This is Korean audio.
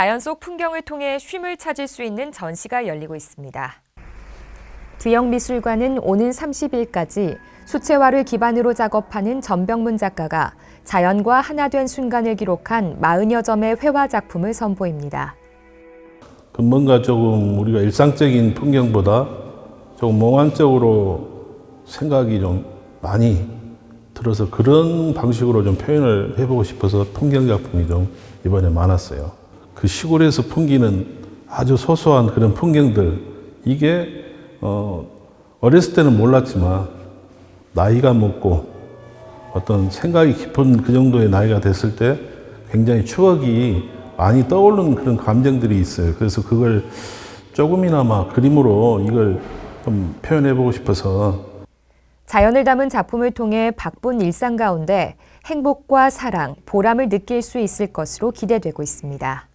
자연 속 풍경을 통해 쉼을 찾을 수 있는 전시가 열리고 있습니다. 두영미술관은 오는 30일까지 수채화를 기반으로 작업하는 전병문 작가가 자연과 하나 된 순간을 기록한 40여 점의 회화 작품을 선보입니다. 그 뭔가 조금 우리가 일상적인 풍경보다 조금 몽환적으로 생각이 좀 많이 들어서 그런 방식으로 좀 표현을 해보고 싶어서 풍경 작품이 좀 이번에 많았어요. 그 시골에서 풍기는 아주 소소한 그런 풍경들 이게 어 어렸을 때는 몰랐지만 나이가 먹고 어떤 생각이 깊은 그 정도의 나이가 됐을 때 굉장히 추억이 많이 떠오르는 그런 감정들이 있어요. 그래서 그걸 조금이나마 그림으로 이걸 좀 표현해 보고 싶어서 자연을 담은 작품을 통해 바쁜 일상 가운데 행복과 사랑, 보람을 느낄 수 있을 것으로 기대되고 있습니다.